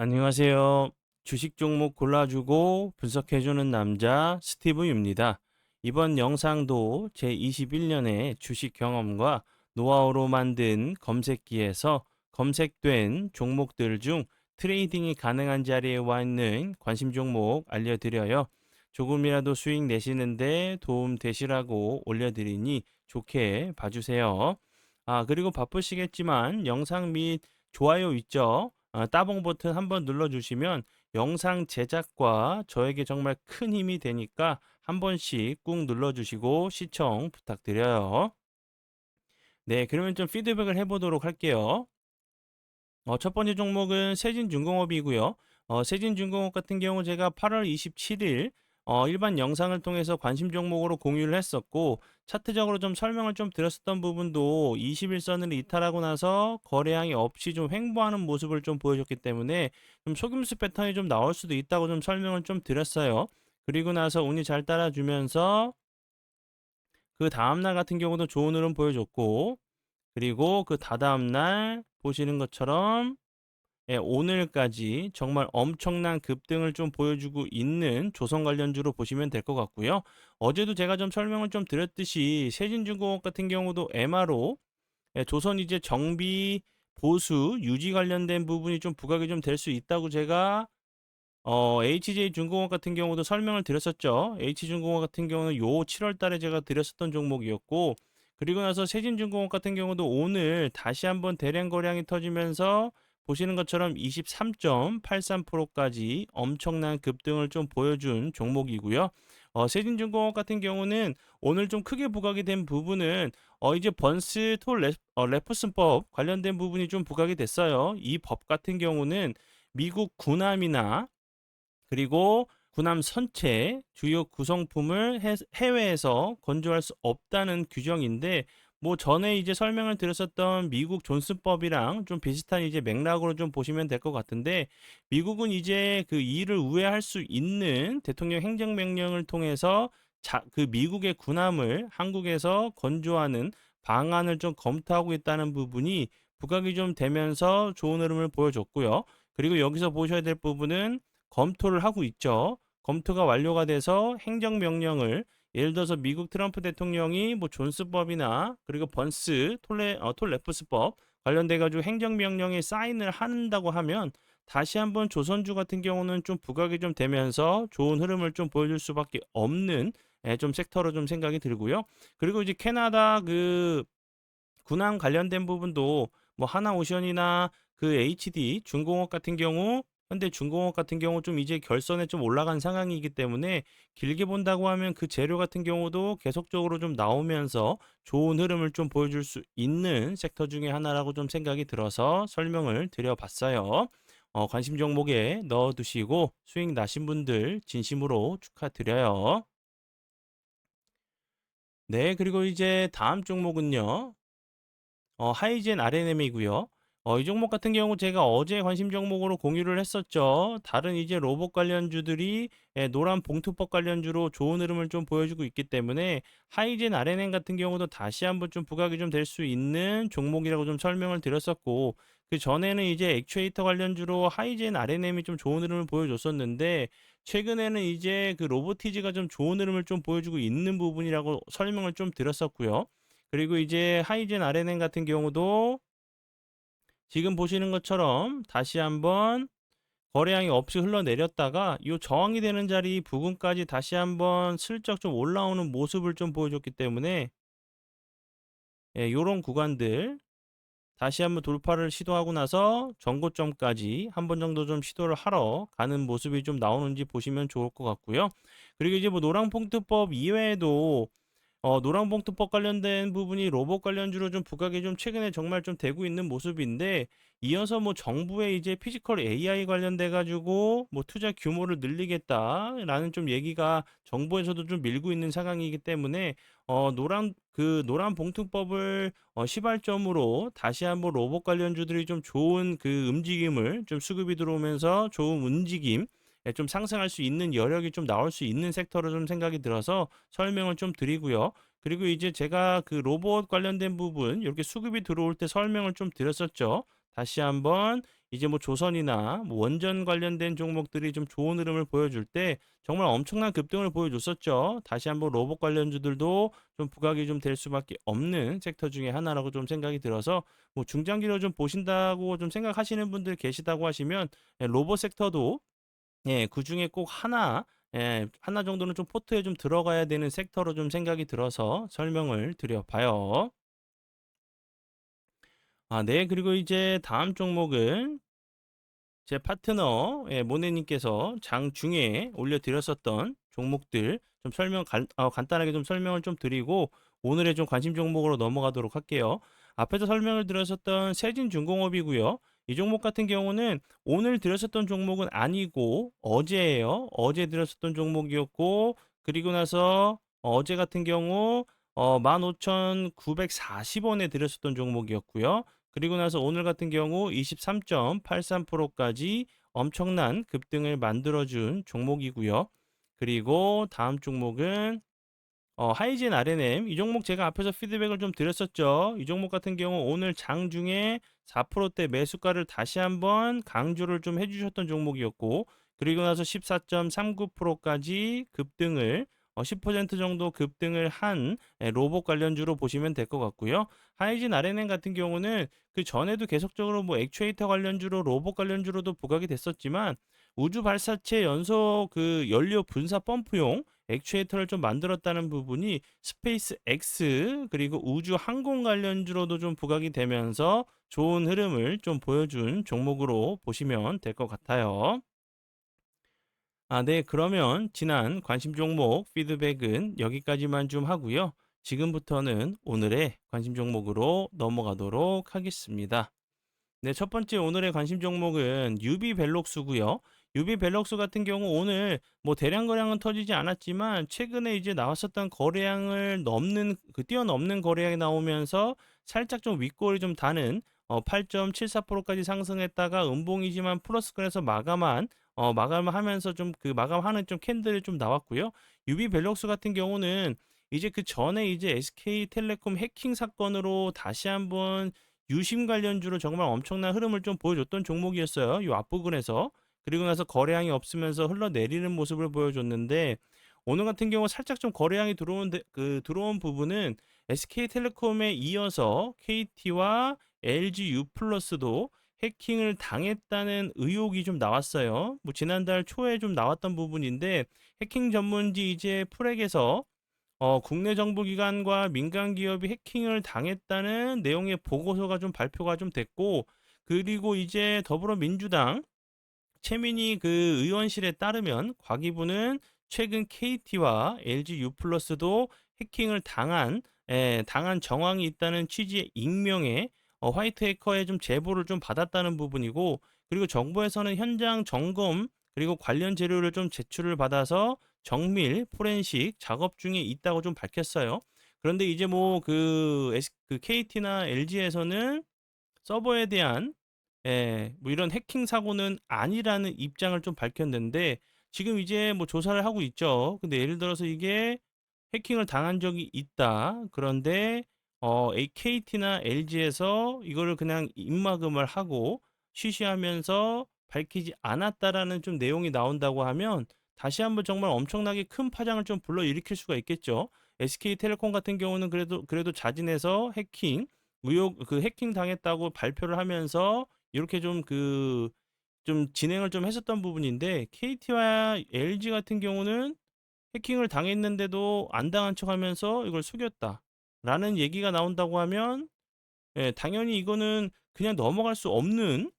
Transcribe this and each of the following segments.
안녕하세요. 주식 종목 골라주고 분석해주는 남자 스티브입니다. 이번 영상도 제 21년의 주식 경험과 노하우로 만든 검색기에서 검색된 종목들 중 트레이딩이 가능한 자리에 와 있는 관심 종목 알려드려요. 조금이라도 수익 내시는데 도움 되시라고 올려드리니 좋게 봐주세요. 아, 그리고 바쁘시겠지만 영상 및 좋아요 있죠? 아, 따봉 버튼 한번 눌러주시면 영상 제작과 저에게 정말 큰 힘이 되니까 한 번씩 꾹 눌러주시고 시청 부탁드려요. 네, 그러면 좀 피드백을 해보도록 할게요. 어, 첫 번째 종목은 세진중공업이고요. 어, 세진중공업 같은 경우 제가 8월 27일 어, 일반 영상을 통해서 관심 종목으로 공유를 했었고 차트적으로 좀 설명을 좀 드렸었던 부분도 21선을 이탈하고 나서 거래량이 없이 좀 횡보하는 모습을 좀 보여줬기 때문에 좀 속임수 패턴이 좀 나올 수도 있다고 좀 설명을 좀 드렸어요. 그리고 나서 운이 잘 따라주면서 그 다음날 같은 경우도 좋은 흐름 보여줬고 그리고 그 다다음날 보시는 것처럼 예, 오늘까지 정말 엄청난 급등을 좀 보여주고 있는 조선 관련주로 보시면 될 것 같고요. 어제도 제가 좀 설명을 좀 드렸듯이 세진중공업 같은 경우도 MRO 예, 조선 이제 정비 보수 유지 관련된 부분이 좀 부각이 좀 될 수 있다고 제가 어, HJ중공업 같은 경우도 설명을 드렸었죠. H중공업 같은 경우는 요 7월 달에 제가 드렸었던 종목이었고 그리고 나서 세진중공업 같은 경우도 오늘 다시 한번 대량 거량이 터지면서 보시는 것처럼 23.83%까지 엄청난 급등을 좀 보여준 종목이고요. 어, 세진중공업 같은 경우는 오늘 좀 크게 부각이 된 부분은 어, 이제 번스 톨 레, 어, 레프슨법 관련된 부분이 좀 부각이 됐어요. 이 법 같은 경우는 미국 군함이나 그리고 군함 선체 주요 구성품을 해, 해외에서 건조할 수 없다는 규정인데 뭐 전에 이제 설명을 드렸었던 미국 존슨법이랑 좀 비슷한 이제 맥락으로 좀 보시면 될 것 같은데 미국은 이제 그 이를 우회할 수 있는 대통령 행정명령을 통해서 자, 그 미국의 군함을 한국에서 건조하는 방안을 좀 검토하고 있다는 부분이 부각이 좀 되면서 좋은 흐름을 보여줬고요. 그리고 여기서 보셔야 될 부분은 검토를 하고 있죠. 검토가 완료가 돼서 행정명령을 예를 들어서 미국 트럼프 대통령이 뭐 존스법이나 그리고 번스 톨레 어, 톨레프스법 관련돼 가지고 행정명령에 사인을 한다고 하면 다시 한번 조선주 같은 경우는 좀 부각이 좀 되면서 좋은 흐름을 좀 보여줄 수밖에 없는 예, 좀 섹터로 좀 생각이 들고요. 그리고 이제 캐나다 그 군함 관련된 부분도 뭐 하나 오션이나 그 HD 중공업 같은 경우 현대중공업 같은 경우 좀 이제 결선에 좀 올라간 상황이기 때문에 길게 본다고 하면 그 재료 같은 경우도 계속적으로 좀 나오면서 좋은 흐름을 좀 보여줄 수 있는 섹터 중에 하나라고 좀 생각이 들어서 설명을 드려봤어요. 어, 관심 종목에 넣어두시고 수익 나신 분들 진심으로 축하드려요. 네, 그리고 이제 다음 종목은요. 어, 하이젠 RNM이고요. 어, 이 종목 같은 경우 제가 어제 관심 종목으로 공유를 했었죠. 다른 이제 로봇 관련주들이 예, 노란 봉투법 관련주로 좋은 흐름을 좀 보여주고 있기 때문에 하이젠 RNN 같은 경우도 다시 한번 좀 부각이 좀 될 수 있는 종목이라고 좀 설명을 드렸었고 그 전에는 이제 액추에이터 관련주로 하이젠 RNM이 좀 좋은 흐름을 보여줬었는데 최근에는 이제 그 로보티즈가 좀 좋은 흐름을 좀 보여주고 있는 부분이라고 설명을 좀 드렸었고요. 그리고 이제 하이젠 RNN 같은 경우도 지금 보시는 것처럼 다시 한번 거래량이 없이 흘러내렸다가 이 저항이 되는 자리 부근까지 다시 한번 슬쩍 좀 올라오는 모습을 좀 보여줬기 때문에 예, 요런 구간들 다시 한번 돌파를 시도하고 나서 전고점까지 한 번 정도 좀 시도를 하러 가는 모습이 좀 나오는지 보시면 좋을 것 같고요. 그리고 이제 뭐 노랑봉투법 이외에도 어, 노랑봉투법 관련된 부분이 로봇 관련주로 좀 부각이 좀 최근에 정말 좀 되고 있는 모습인데 이어서 뭐 정부의 이제 피지컬 AI 관련돼 가지고 뭐 투자 규모를 늘리겠다라는 좀 얘기가 정부에서도 좀 밀고 있는 상황이기 때문에 어, 노란 그 노란 봉투법을 어, 시발점으로 다시 한번 로봇 관련주들이 좀 좋은 그 움직임을 좀 수급이 들어오면서 좋은 움직임 예, 좀 상승할 수 있는 여력이 좀 나올 수 있는 섹터로 좀 생각이 들어서 설명을 좀 드리고요. 그리고 이제 제가 그 로봇 관련된 부분 이렇게 수급이 들어올 때 설명을 좀 드렸었죠. 다시 한번 이제 뭐 조선이나 뭐 원전 관련된 종목들이 좀 좋은 흐름을 보여줄 때 정말 엄청난 급등을 보여줬었죠. 다시 한번 로봇 관련주들도 좀 부각이 좀 될 수밖에 없는 섹터 중에 하나라고 좀 생각이 들어서 뭐 중장기로 좀 보신다고 좀 생각하시는 분들 계시다고 하시면 예, 로봇 섹터도 예, 그 중에 꼭 하나 예, 하나 정도는 좀 포트에 좀 들어가야 되는 섹터로 좀 생각이 들어서 설명을 드려봐요. 아, 네. 그리고 이제 다음 종목은 제 파트너 예, 모네님께서 장 중에 올려드렸었던 종목들 좀 설명 간, 어, 간단하게 좀 설명을 좀 드리고 오늘의 좀 관심 종목으로 넘어가도록 할게요. 앞에서 설명을 드렸었던 세진중공업이고요. 이 종목 같은 경우는 오늘 드렸었던 종목은 아니고 어제예요. 어제 드렸었던 종목이었고 그리고 나서 어제 같은 경우 어, 15,940원에 드렸었던 종목이었고요. 그리고 나서 오늘 같은 경우 23.83%까지 엄청난 급등을 만들어준 종목이고요. 그리고 다음 종목은 어, 하이진 R&M 이 종목 제가 앞에서 피드백을 좀 드렸었죠. 이 종목 같은 경우 오늘 장중에 4%대 매수가를 다시 한번 강조를 좀 해주셨던 종목이었고 그리고 나서 14.39%까지 급등을 어, 10% 정도 급등을 한 예, 로봇 관련주로 보시면 될 것 같고요. 하이진 R&M 같은 경우는 그 전에도 계속적으로 뭐 액추에이터 관련주로 로봇 관련주로도 부각이 됐었지만 우주 발사체 연소 그 연료 분사 펌프용 액추에이터를 좀 만들었다는 부분이 스페이스 X 그리고 우주 항공 관련주로도 좀 부각이 되면서 좋은 흐름을 좀 보여준 종목으로 보시면 될 것 같아요. 아, 네. 그러면 지난 관심 종목 피드백은 여기까지만 좀 하고요. 지금부터는 오늘의 관심 종목으로 넘어가도록 하겠습니다. 네, 첫 번째 오늘의 관심 종목은 유비 벨록스고요. 유비 벨록스 같은 경우 오늘 뭐 대량 거래량은 터지지 않았지만 최근에 이제 나왔었던 거래량을 넘는 그 뛰어넘는 거래량이 나오면서 살짝 좀 윗골이 좀 다는 어 8.74%까지 상승했다가 음봉이지만 플러스권에서 마감한 어 마감을 하면서 좀 그 마감하는 좀 캔들이 좀 나왔고요. 유비 벨록스 같은 경우는 이제 그 전에 이제 SK텔레콤 해킹 사건으로 다시 한번 유심 관련주로 정말 엄청난 흐름을 좀 보여줬던 종목이었어요. 이 앞부분에서. 그리고 나서 거래량이 없으면서 흘러내리는 모습을 보여줬는데 오늘 같은 경우 살짝 좀 거래량이 들어온 데- 그 들어온 부분은 SK텔레콤에 이어서 KT와 LG U+도 해킹을 당했다는 의혹이 좀 나왔어요. 뭐 지난달 초에 좀 나왔던 부분인데 해킹 전문지 이제 프렉에서 어, 국내 정부기관과 민간 기업이 해킹을 당했다는 내용의 보고서가 좀 발표가 좀 됐고 그리고 이제 더불어민주당 최민희 그 의원실에 따르면 과기부는 최근 KT와 LG U+도 해킹을 당한 에, 당한 정황이 있다는 취지의 익명의 어, 화이트 해커의 좀 제보를 좀 받았다는 부분이고 그리고 정부에서는 현장 점검 그리고 관련 재료를 좀 제출을 받아서 정밀 포렌식 작업 중에 있다고 좀 밝혔어요. 그런데 이제 뭐그 그 KT나 LG에서는 서버에 대한 예, 뭐 이런 해킹 사고는 아니라는 입장을 좀 밝혔는데 지금 이제 뭐 조사를 하고 있죠. 근데 예를 들어서 이게 해킹을 당한 적이 있다. 그런데 어, KT나 LG에서 이거를 그냥 입막음을 하고 쉬쉬하면서 밝히지 않았다라는 좀 내용이 나온다고 하면 다시 한번 정말 엄청나게 큰 파장을 좀 불러일으킬 수가 있겠죠. SK텔레콤 같은 경우는 그래도 그래도 자진해서 해킹 의혹 그 해킹 당했다고 발표를 하면서 이렇게 좀 그 좀 진행을 좀 했었던 부분인데 KT와 LG 같은 경우는 해킹을 당했는데도 안 당한 척하면서 이걸 속였다라는 얘기가 나온다고 하면 예, 당연히 이거는 그냥 넘어갈 수 없는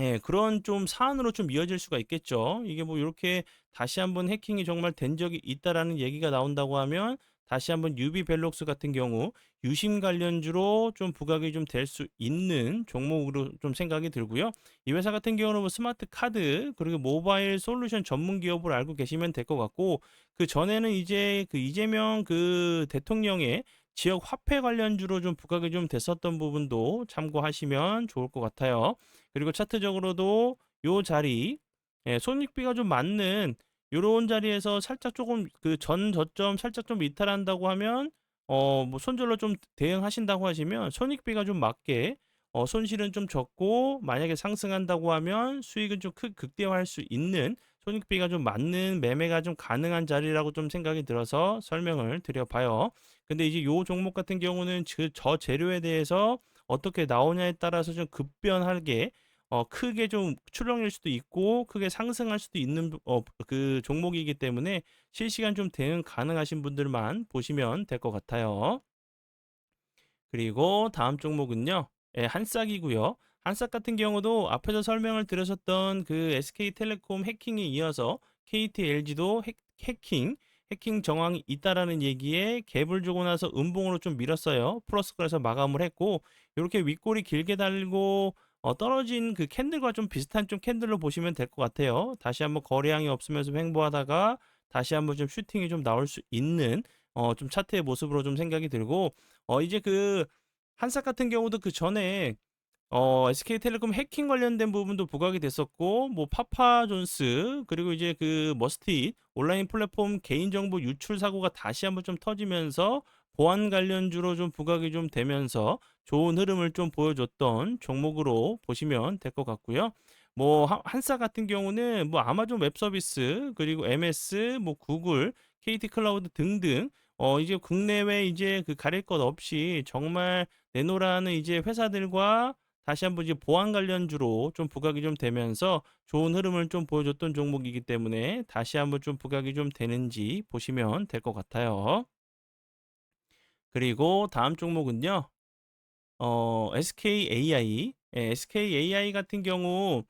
예, 그런 좀 사안으로 좀 이어질 수가 있겠죠. 이게 뭐 이렇게 다시 한번 해킹이 정말 된 적이 있다라는 얘기가 나온다고 하면 다시 한번 유비 벨록스 같은 경우 유심 관련주로 좀 부각이 좀 될 수 있는 종목으로 좀 생각이 들고요. 이 회사 같은 경우는 뭐 스마트 카드 그리고 모바일 솔루션 전문 기업으로 알고 계시면 될 것 같고 그 전에는 이제 그 이재명 그 대통령의 지역 화폐 관련주로 좀 부각이 좀 됐었던 부분도 참고하시면 좋을 것 같아요. 그리고 차트적으로도 요 자리 예, 손익비가 좀 맞는 요런 자리에서 살짝 조금 그 전 저점 살짝 좀 이탈한다고 하면 어 뭐 손절로 좀 대응하신다고 하시면 손익비가 좀 맞게 어, 손실은 좀 적고 만약에 상승한다고 하면 수익은 좀 크, 극대화할 수 있는 손익비가 좀 맞는 매매가 좀 가능한 자리라고 좀 생각이 들어서 설명을 드려봐요. 근데 이제 요 종목 같은 경우는 그 저 재료에 대해서 어떻게 나오냐에 따라서 좀 급변하게 어, 크게 좀 출렁일 수도 있고 크게 상승할 수도 있는 어, 그 종목이기 때문에 실시간 좀 대응 가능하신 분들만 보시면 될 것 같아요. 그리고 다음 종목은요. 예, 한싹이고요. 한싹 같은 경우도 앞에서 설명을 드렸었던 그 SK텔레콤 해킹에 이어서 KT, LG도 해, 해킹, 해킹 정황이 있다라는 얘기에 갭을 주고 나서 음봉으로 좀 밀었어요. 플러스 그래서 마감을 했고 이렇게 윗골이 길게 달고 어, 떨어진 그 캔들과 좀 비슷한 좀 캔들로 보시면 될 것 같아요. 다시 한번 거래량이 없으면서 횡보하다가 다시 한번 좀 슈팅이 좀 나올 수 있는 어, 좀 차트의 모습으로 좀 생각이 들고 어, 이제 그 한삭 같은 경우도 그 전에 어, SK텔레콤 해킹 관련된 부분도 부각이 됐었고, 뭐, 파파 존스, 그리고 이제 그 머스티 온라인 플랫폼 개인정보 유출 사고가 다시 한번 좀 터지면서 보안 관련주로 좀 부각이 좀 되면서 좋은 흐름을 좀 보여줬던 종목으로 보시면 될 것 같고요. 뭐, 한- 한사 같은 경우는 뭐, 아마존 웹 서비스, 그리고 MS, 뭐, 구글, KT 클라우드 등등, 어, 이제 국내외 이제 그 가릴 것 없이 정말 내노라는 이제 회사들과 다시 한번 이제 보안 관련주로 좀 부각이 좀 되면서 좋은 흐름을 좀 보여줬던 종목이기 때문에 다시 한번 좀 부각이 좀 되는지 보시면 될 것 같아요. 그리고 다음 종목은요. 어, SKAI. 예, SKAI 같은 경우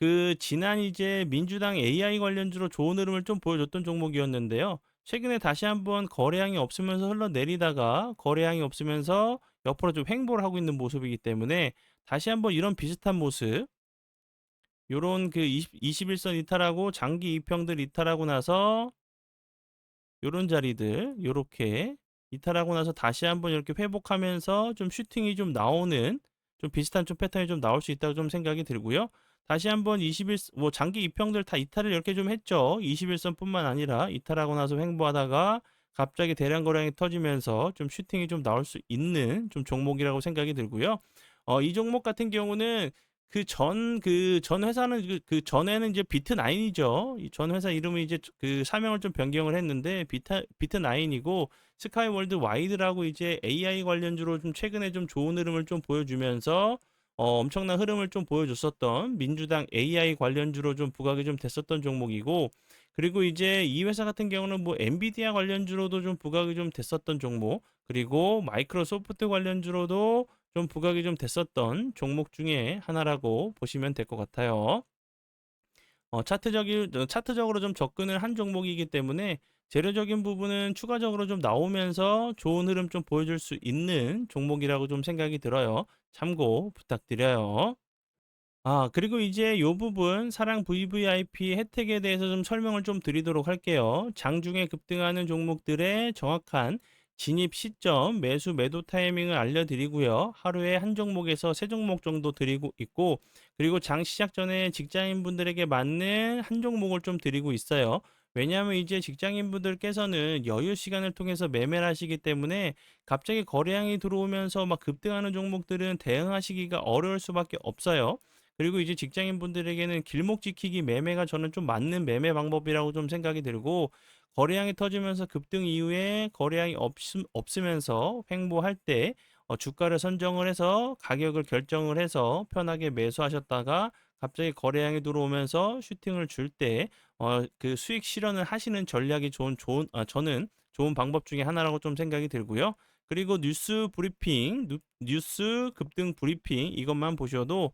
그 지난 이제 민주당 AI 관련주로 좋은 흐름을 좀 보여줬던 종목이었는데요. 최근에 다시 한번 거래량이 없으면서 흘러내리다가 거래량이 없으면서 옆으로 좀 횡보를 하고 있는 모습이기 때문에 다시 한번 이런 비슷한 모습 요런 그 20, 21선 이탈하고 장기 이평들 이탈하고 나서 요런 자리들 요렇게 이탈하고 나서 다시 한번 이렇게 회복하면서 좀 슈팅이 좀 나오는 좀 비슷한 좀 패턴이 좀 나올 수 있다고 좀 생각이 들고요. 다시 한번 21, 뭐 장기 이평들 다 이탈을 이렇게 좀 했죠. 21선뿐만 아니라 이탈하고 나서 횡보하다가 갑자기 대량 거래량이 터지면서 좀 슈팅이 좀 나올 수 있는 좀 종목이라고 생각이 들고요. 어, 이 종목 같은 경우는 그 전 그 전 회사는 그, 그 전에는 이제 비트9이죠. 이 전 회사 이름을 이제 그 사명을 좀 변경을 했는데 비트 비트9이고 스카이월드 와이드라고 이제 AI 관련주로 좀 최근에 좀 좋은 흐름을 좀 보여주면서 어, 엄청난 흐름을 좀 보여줬었던 민주당 AI 관련주로 좀 부각이 좀 됐었던 종목이고 그리고 이제 이 회사 같은 경우는 뭐 엔비디아 관련주로도 좀 부각이 좀 됐었던 종목 그리고 마이크로소프트 관련주로도 좀 부각이 좀 됐었던 종목 중에 하나라고 보시면 될 것 같아요. 어, 차트적이, 어, 차트적으로 좀 접근을 한 종목이기 때문에 재료적인 부분은 추가적으로 좀 나오면서 좋은 흐름 좀 보여줄 수 있는 종목이라고 좀 생각이 들어요. 참고 부탁드려요. 아, 그리고 이제 요 부분 사랑 VVIP 혜택에 대해서 좀 설명을 좀 드리도록 할게요. 장중에 급등하는 종목들의 정확한 진입 시점, 매수 매도 타이밍을 알려드리고요. 하루에 한 종목에서 세 종목 정도 드리고 있고, 그리고 장 시작 전에 직장인분들에게 맞는 한 종목을 좀 드리고 있어요. 왜냐하면 이제 직장인분들께서는 여유 시간을 통해서 매매를 하시기 때문에 갑자기 거래량이 들어오면서 막 급등하는 종목들은 대응하시기가 어려울 수밖에 없어요. 그리고 이제 직장인 분들에게는 길목 지키기 매매가 저는 좀 맞는 매매 방법이라고 좀 생각이 들고 거래량이 터지면서 급등 이후에 거래량이 없, 없으면서 횡보할 때 어, 주가를 선정을 해서 가격을 결정을 해서 편하게 매수하셨다가 갑자기 거래량이 들어오면서 슈팅을 줄때 어, 그 수익 실현을 하시는 전략이 좋은 좋은 아, 저는 좋은 방법 중에 하나라고 좀 생각이 들고요. 그리고 뉴스 브리핑, 뉴, 뉴스 급등 브리핑 이것만 보셔도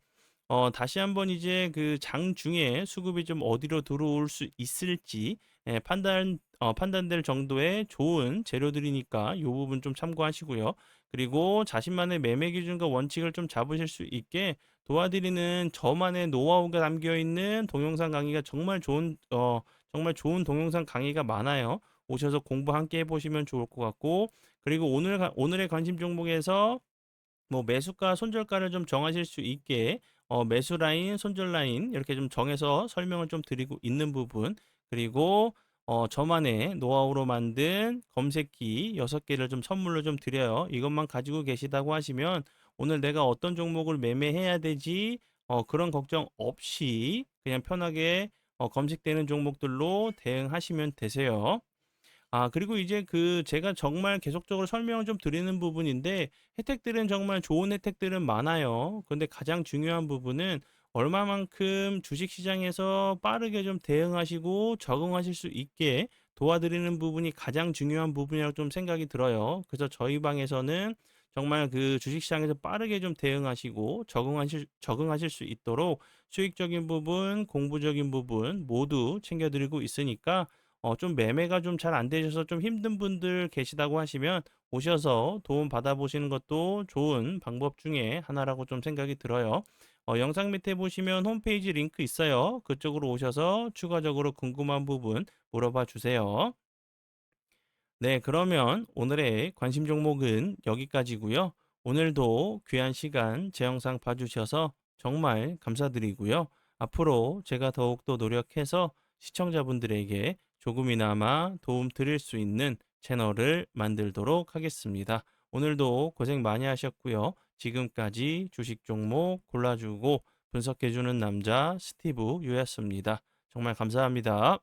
어, 다시 한번 이제 그 장 중에 수급이 좀 어디로 들어올 수 있을지 예, 판단 어, 판단될 정도의 좋은 재료들이니까 이 부분 좀 참고하시고요. 그리고 자신만의 매매 기준과 원칙을 좀 잡으실 수 있게 도와드리는 저만의 노하우가 담겨 있는 동영상 강의가 정말 좋은 어 정말 좋은 동영상 강의가 많아요. 오셔서 공부 함께 해보시면 좋을 것 같고 그리고 오늘 오늘의 관심 종목에서 뭐 매수가 손절가를 좀 정하실 수 있게 어, 매수 라인, 손절 라인 이렇게 좀 정해서 설명을 좀 드리고 있는 부분 그리고 어, 저만의 노하우로 만든 검색기 6개를 좀 선물로 좀 드려요. 이것만 가지고 계시다고 하시면 오늘 내가 어떤 종목을 매매해야 되지? 어, 그런 걱정 없이 그냥 편하게 어, 검색되는 종목들로 대응하시면 되세요. 아, 그리고 이제 그 제가 정말 계속적으로 설명을 좀 드리는 부분인데 혜택들은 정말 좋은 혜택들은 많아요. 근데 가장 중요한 부분은 얼마만큼 주식 시장에서 빠르게 좀 대응하시고 적응하실 수 있게 도와드리는 부분이 가장 중요한 부분이라고 좀 생각이 들어요. 그래서 저희 방에서는 정말 그 주식 시장에서 빠르게 좀 대응하시고 적응하실 적응하실 수 있도록 수익적인 부분, 공부적인 부분 모두 챙겨드리고 있으니까 어, 좀 매매가 좀 잘 안 되셔서 좀 힘든 분들 계시다고 하시면 오셔서 도움 받아보시는 것도 좋은 방법 중에 하나라고 좀 생각이 들어요. 어, 영상 밑에 보시면 홈페이지 링크 있어요. 그쪽으로 오셔서 추가적으로 궁금한 부분 물어봐 주세요. 네, 그러면 오늘의 관심 종목은 여기까지고요. 오늘도 귀한 시간 제 영상 봐주셔서 정말 감사드리고요. 앞으로 제가 더욱더 노력해서 시청자분들에게 조금이나마 도움 드릴 수 있는 채널을 만들도록 하겠습니다. 오늘도 고생 많이 하셨고요. 지금까지 주식 종목 골라주고 분석해주는 남자 스티브 유였습니다. 정말 감사합니다.